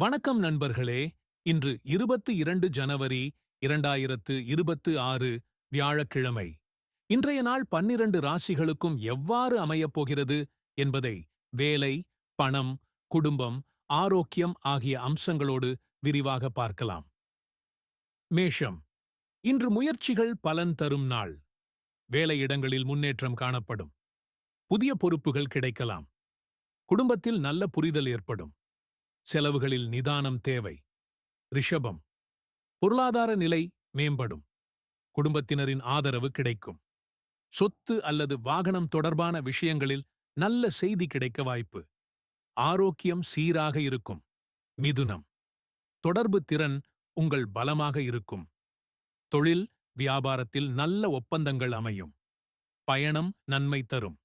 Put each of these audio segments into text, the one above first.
வணக்கம் நண்பர்களே. இன்று இருபத்து இரண்டு ஜனவரி இரண்டாயிரத்து இருபத்து ஆறு வியாழக்கிழமை. இன்றைய நாள் பன்னிரண்டு ராசிகளுக்கும் எவ்வாறு அமையப் போகிறது என்பதை வேலை பணம் குடும்பம் ஆரோக்கியம் ஆகிய அம்சங்களோடு விரிவாக பார்க்கலாம். மேஷம். இன்று முயற்சிகள் பலன் தரும் நாள். வேலையிடங்களில் முன்னேற்றம் காணப்படும். புதிய பொறுப்புகள் கிடைக்கலாம். குடும்பத்தில் நல்ல புரிதல் ஏற்படும். செலவுகளில் நிதானம் தேவை. ரிஷபம். பொருளாதார நிலை மேம்படும். குடும்பத்தினரின் ஆதரவு கிடைக்கும். சொத்து அல்லது வாகனம் தொடர்பான விஷயங்களில் நல்ல செய்தி கிடைக்க வாய்ப்பு. ஆரோக்கியம் சீராக இருக்கும். மிதுனம். தொடர்பு திறன் உங்கள் பலமாக இருக்கும். தொழில் வியாபாரத்தில் நல்ல ஒப்பந்தங்கள் அமையும். பயணம் நன்மை தரும்.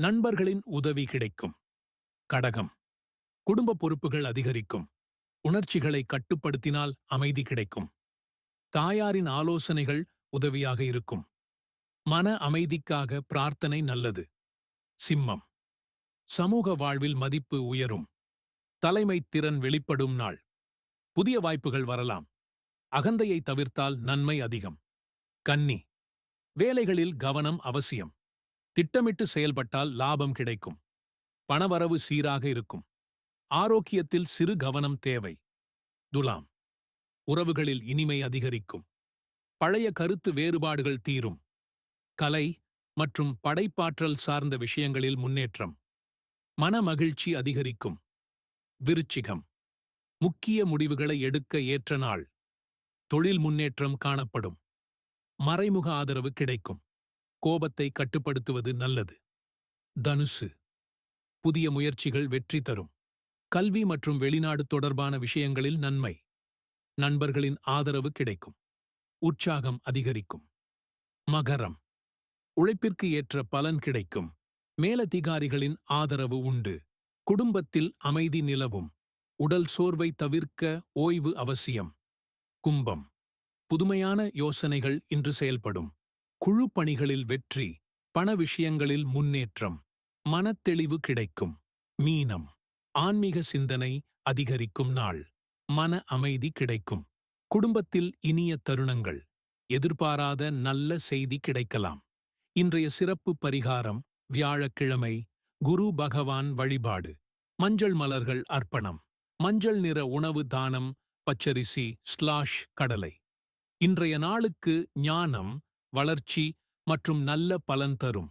நண்பர்களின் உதவி கிடைக்கும். கடகம். குடும்ப பொறுப்புகள் அதிகரிக்கும். உணர்ச்சிகளை கட்டுப்படுத்தினால் அமைதி கிடைக்கும். தாயாரின் ஆலோசனைகள் உதவியாக இருக்கும். மன அமைதிக்காக பிரார்த்தனை நல்லது. சிம்மம். சமூக வாழ்வில் மதிப்பு உயரும். தலைமை திறன் வெளிப்படும் நாள். புதிய வாய்ப்புகள் வரலாம். அகந்தையை தவிர்த்தால் நன்மை அதிகம். கன்னி. வேலைகளில் கவனம் அவசியம். திட்டமிட்டு செயல்பட்டால் லாபம் கிடைக்கும். பணவரவு சீராக இருக்கும். ஆரோக்கியத்தில் சிறு கவனம் தேவை. துலாம் உறவுகளில் இனிமை அதிகரிக்கும். பழைய கருத்து வேறுபாடுகள் தீரும். கலை மற்றும் படைப்பாற்றல் சார்ந்த விஷயங்களில் முன்னேற்றம். மன மகிழ்ச்சி அதிகரிக்கும். விருச்சிகம் முக்கிய முடிவுகளை எடுக்க ஏற்ற நாள். தொழில் முன்னேற்றம் காணப்படும். மறைமுக ஆதரவு கிடைக்கும். கோபத்தை கட்டுப்படுத்துவது நல்லது. தனுசு புதிய முயற்சிகள் வெற்றி தரும். கல்வி மற்றும் வெளிநாடு தொடர்பான விஷயங்களில் நன்மை. நண்பர்களின் ஆதரவு கிடைக்கும். உற்சாகம் அதிகரிக்கும். மகரம். உழைப்பிற்கு ஏற்ற பலன் கிடைக்கும். மேலதிகாரிகளின் ஆதரவு உண்டு. குடும்பத்தில் அமைதி நிலவும். உடல் சோர்வை தவிர்க்க ஓய்வு அவசியம். கும்பம். புதுமையான யோசனைகள் இன்று செயல்படும். குழு பணிகளில் வெற்றி. பண விஷயங்களில் முன்னேற்றம். மனத்தெளிவு கிடைக்கும். மீனம். ஆன்மீக சிந்தனை அதிகரிக்கும் நாள். மன அமைதி கிடைக்கும். குடும்பத்தில் இனிய தருணங்கள். எதிர்பாராத நல்ல செய்தி கிடைக்கலாம். இன்றைய சிறப்பு பரிகாரம் வியாழக்கிழமை குரு பகவான் வழிபாடு. மஞ்சள் மலர்கள் அர்ப்பணம். மஞ்சள் நிற உணவு தானம் பச்சரிசி ஸ்லாஷ் கடலை. இன்றைய நாளுக்கு ஞானம் வளர்ச்சி மற்றும் நல்ல பலன் தரும்.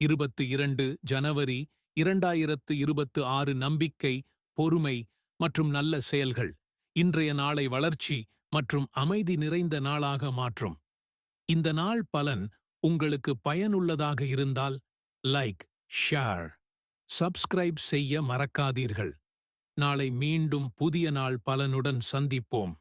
இருபத்து இரண்டு ஜனவரி இரண்டாயிரத்து இருபத்து ஆறு நம்பிக்கை பொறுமை மற்றும் நல்ல செயல்கள் இன்றைய நாளை வளர்ச்சி மற்றும் அமைதி நிறைந்த நாளாக மாற்றும். இந்த நாள் பலன் உங்களுக்கு பயனுள்ளதாக இருந்தால் லைக் ஷேர் சப்ஸ்கிரைப் செய்ய மறக்காதீர்கள். நாளை மீண்டும் புதிய நாள் பலனுடன் சந்திப்போம்.